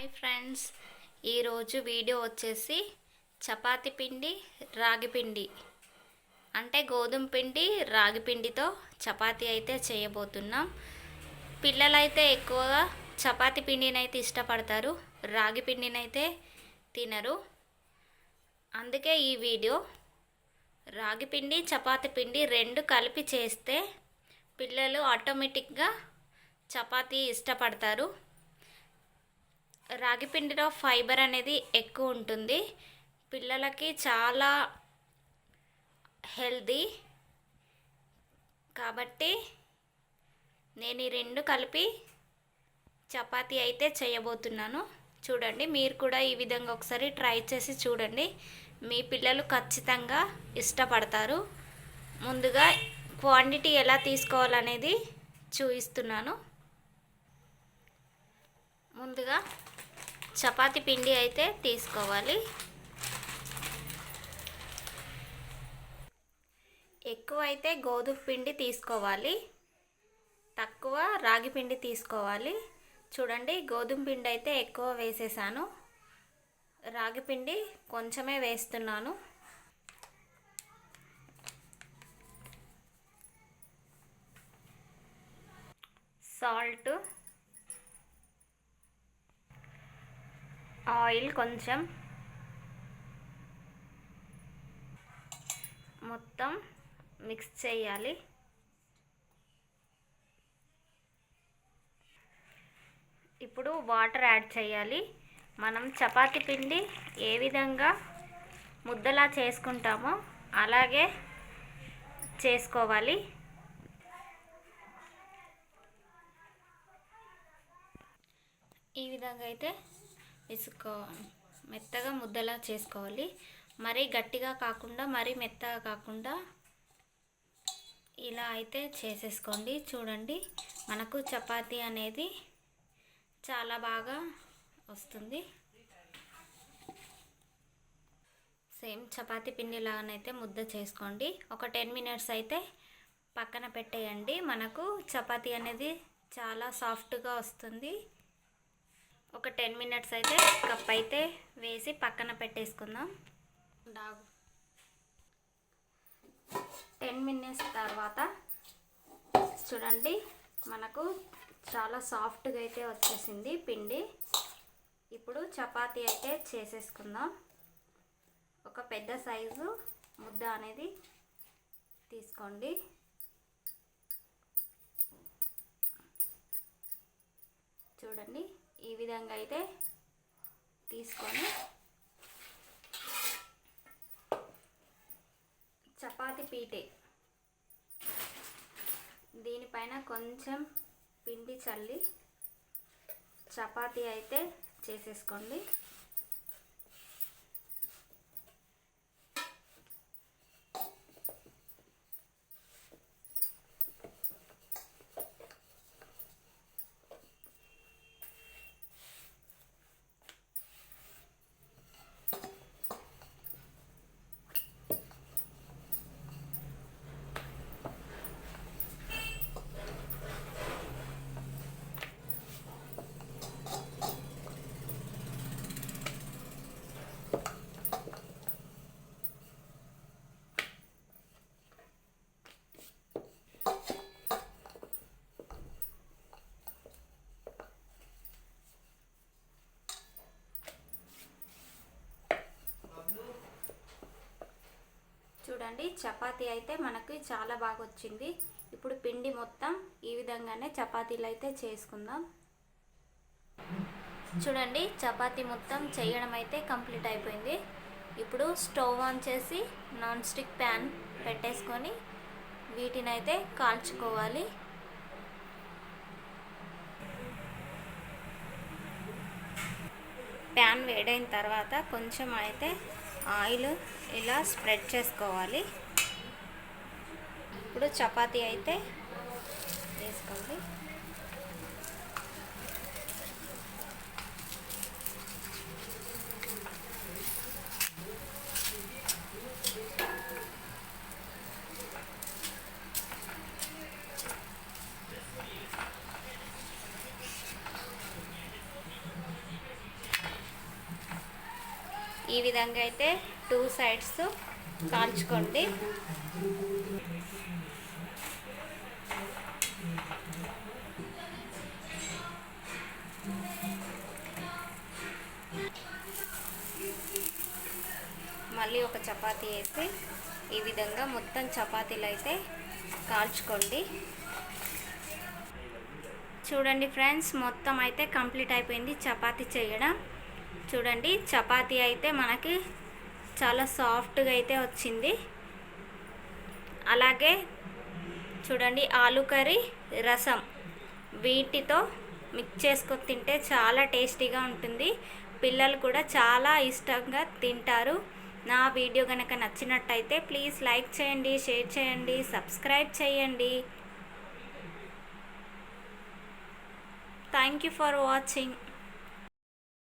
Hi friends. ఈరోజు video వచ్చేసి చపాతి పిండి రాగి పిండి. అంటే గోధుమ పిండి రాగి పిండితో చపాతి అయితే చేయబోతున్నాం. పిల్లలైతే ఎక్కువగా చపాతి పిండిని అయితే ఇష్టపడతారు. రాగి పిండినైతే అయితే తినరు. అందుకే ఈ వీడియో రాగి పిండి చపాతి పిండి రెండు కలిపి చేస్తే పిల్లలు ఆటోమేటిక్గా చపాతీ ఇష్టపడతారు. రాగి పిండిలో ఫైబర్ అనేది ఎక్కువ ఉంటుంది. పిల్లలకి చాలా హెల్దీ. కాబట్టి నేను ఈ రెండు కలిపి చపాతీ అయితే చేయబోతున్నాను. చూడండి మీరు కూడా ఈ విధంగా ఒకసారి ట్రై చేసి చూడండి. మీ పిల్లలు ఖచ్చితంగా ఇష్టపడతారు. ముందుగా క్వాంటిటీ ఎలా తీసుకోవాలనేది చూపిస్తున్నాను. ముందుగా చపాతి పిండి అయితే తీసుకోవాలి. ఎక్కువ అయితే గోధుమ పిండి తీసుకోవాలి. తక్కువ రాగి పిండి తీసుకోవాలి. చూడండి గోధుమ పిండి అయితే ఎక్కువ వేసేసాను. రాగి పిండి కొంచెమే వేస్తున్నాను. సాల్ట్ ఆయిల్ కొంచెం. మొత్తం మిక్స్ చేయాలి. ఇప్పుడు వాటర్ యాడ్ చేయాలి. మనం చపాతి పిండి ఏ విధంగా ముద్దలా చేసుకుంటామో అలాగే చేసుకోవాలి. ఈ విధంగా అయితే వేసుకో మెత్తగా ముద్దలా చేసుకోవాలి. మరీ గట్టిగా కాకుండా మరీ మెత్తగా కాకుండా ఇలా అయితే చేసేసుకోండి. చూడండి మనకు చపాతీ అనేది చాలా బాగా వస్తుంది. సేమ్ చపాతీ పిండిలాగానైతే ముద్ద చేసుకోండి. ఒక టెన్ మినిట్స్ అయితే పక్కన పెట్టేయండి. మనకు చపాతీ అనేది చాలా సాఫ్ట్గా వస్తుంది. ఒక టెన్ మినిట్స్ అయితే కప్ అయితే వేసి పక్కన పెట్టేసుకుందాం. డాగు. టెన్ మినిట్స్ తర్వాత చూడండి మనకు చాలా సాఫ్ట్గా అయితే వచ్చేసింది పిండి. ఇప్పుడు చపాతీ అయితే చేసేసుకుందాం. ఒక పెద్ద సైజు ముద్ద అనేది తీసుకోండి. చూడండి. ఈ విధంగా అయితే తీసుకొని చపాతి పీటే. దీనిపైన కొంచెం పిండి చల్లి చపాతీ అయితే చేసేసుకోండి. చూడండి చపాతీ అయితే మనకి చాలా బాగా వచ్చింది. ఇప్పుడు పిండి మొత్తం ఈ విధంగానే చపాతీలు అయితే చేసుకుందాం. చూడండి చపాతీ మొత్తం చేయడం అయితే కంప్లీట్ అయిపోయింది. ఇప్పుడు స్టవ్ ఆన్ చేసి నాన్ స్టిక్ ప్యాన్ పెట్టేసుకొని వీటిని అయితే కాల్చుకోవాలి. ప్యాన్ వేడైన తర్వాత కొంచెం అయితే ఆయిల్ ఇలా స్ప్రెడ్ చేసుకోవాలి. ఇప్పుడు చపాతీ అయితే వేసుకోండి ఈ విధంగా అయితే టూ సైడ్స్ కాల్చుకోండి. మళ్ళీ ఒక చపాతీ వేసి ఈ విధంగా మొత్తం చపాతీలు అయితే కాల్చుకోండి. చూడండి ఫ్రెండ్స్ మొత్తం అయితే కంప్లీట్ అయిపోయింది చపాతీ చేయడం. చూడండి చపాతీ అయితే మనకి చాలా సాఫ్ట్గా అయితే వచ్చింది. అలాగే చూడండి ఆలు కర్రీ రసం. వీటితో మిక్స్ చేసుకొని తింటే చాలా టేస్టీగా ఉంటుంది. పిల్లలు కూడా చాలా ఇష్టంగా తింటారు. నా వీడియో కనుక నచ్చినట్టయితే ప్లీజ్ లైక్ చేయండి షేర్ చేయండి సబ్స్క్రైబ్ చేయండి. Thank you for watching.